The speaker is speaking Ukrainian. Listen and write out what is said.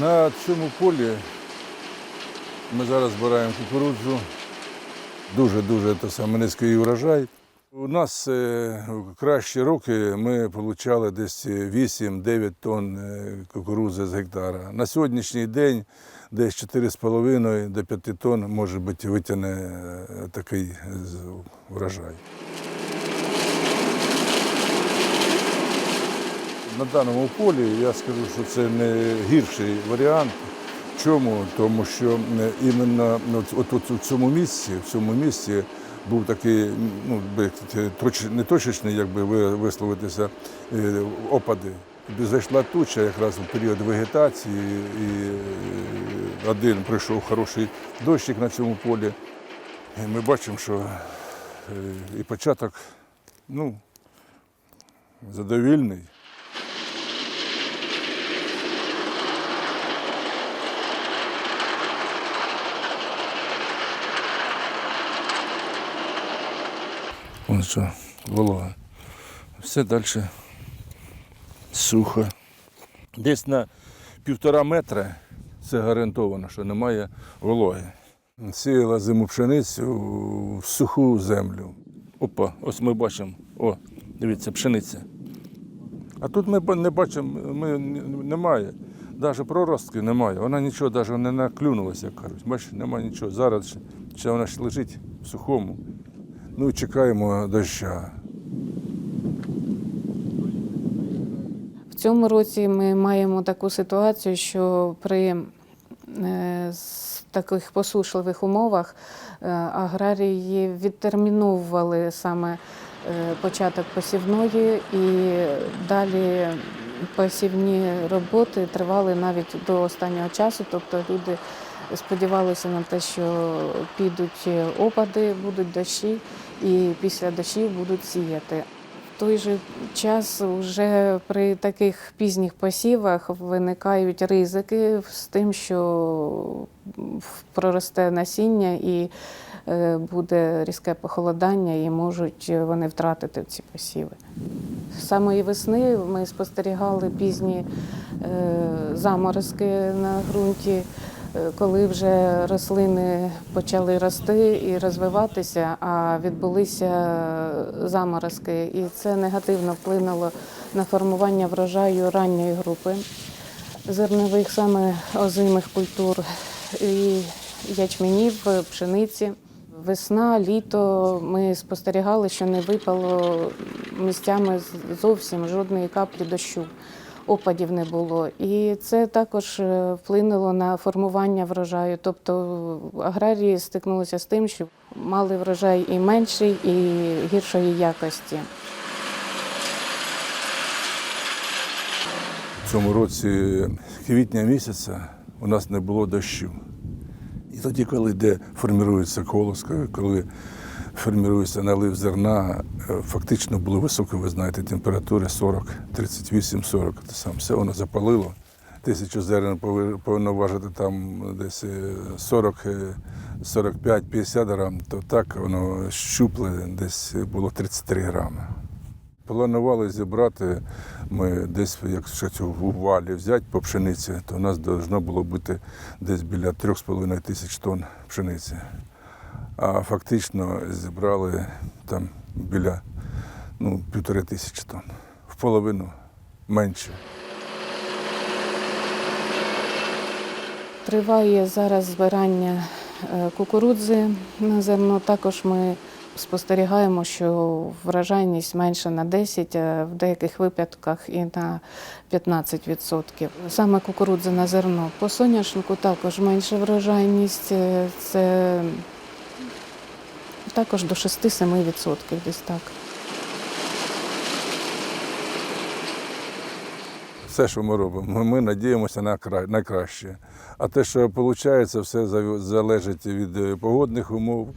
На цьому полі ми зараз збираємо кукурудзу. Дуже-дуже низький урожай. У нас е, в кращі роки ми отримали десь 8-9 тонн е, кукурудзи з гектара. На сьогоднішній день десь 4,5 до 5 тонн, може бути, витягне е, такий з- На даному полі я скажу, що це не гірший варіант. Чому? Тому що іменно ну, от, от у цьому місці, в цьому місці був такий, ну, не точечний, як би ви- висловитися, е, опади. Зайшла туча якраз у період вегетації, і е, один прийшов хороший дощик на цьому полі. І ми бачимо, що е, і початок ну, задовільний. Вон що. Все далі сухо. Десь на півтора метра це гарантовано, що немає вологи. Сіяла зиму пшеницю в суху землю. Опа, ось ми бачимо. О, дивіться, пшениця. А тут ми не бачимо, ми, немає. Навіть проростки немає. Вона нічого навіть не наклюнулася, як кажуть. Бачиш, немає нічого. Зараз ще, ще вона ж лежить в сухому. Ну чекаємо доща. В цьому році ми маємо таку ситуацію, що при е, таких посушливих умовах е, аграрії відтерміновували саме е, початок посівної і далі посівні роботи тривали навіть до останнього часу. Тобто люди сподівалися на те, що підуть опади, будуть дощі, і після дощів будуть сіяти. В той же час вже при таких пізніх посівах виникають ризики з тим, що проросте насіння і е, буде різке похолодання, і можуть вони втратити ці посіви. З самої весни ми спостерігали пізні е, заморозки на ґрунті. Коли вже рослини почали рости і розвиватися, а відбулися заморозки, і це негативно вплинуло на формування врожаю ранньої групи зернових, саме озимих культур і ячменів, пшениці. Весна, літо ми спостерігали, що не випало місцями зовсім жодної каплі дощу. Опадів не було, і це також е, вплинуло на формування врожаю. Тобто аграрії стикнулися з тим, що мали врожай і менший, і гіршої якості. В цьому році квітня місяця у нас не було дощу. І тоді, коли де формірується колоска, коли формірується налив зерна, е, фактично було високо, ви знаєте, температури 40, 38, 40. Те саме все воно запалило. Тисячу зерен повинно важити там десь е, 40, е, 45, 50 грам, то так воно щупле десь було 33 грами. Планували зібрати ми десь, якщо в валі взяти по пшениці, то у нас повинно було бути десь біля 3,5 тисяч тонн пшениці. А фактично зібрали там біля ну, півтори тисячі тонн. В половину менше. Триває зараз збирання е, кукурудзи на зерно. Також ми спостерігаємо, що врожайність менше на 10, а в деяких випадках і на 15%. Саме кукурудза на зерно. По соняшнику також менша врожайність. е, Це також до 6-7% десь так. Все, що ми робимо, ми, надіємося на, на краще. А те, що виходить, все залежить від е, погодних умов.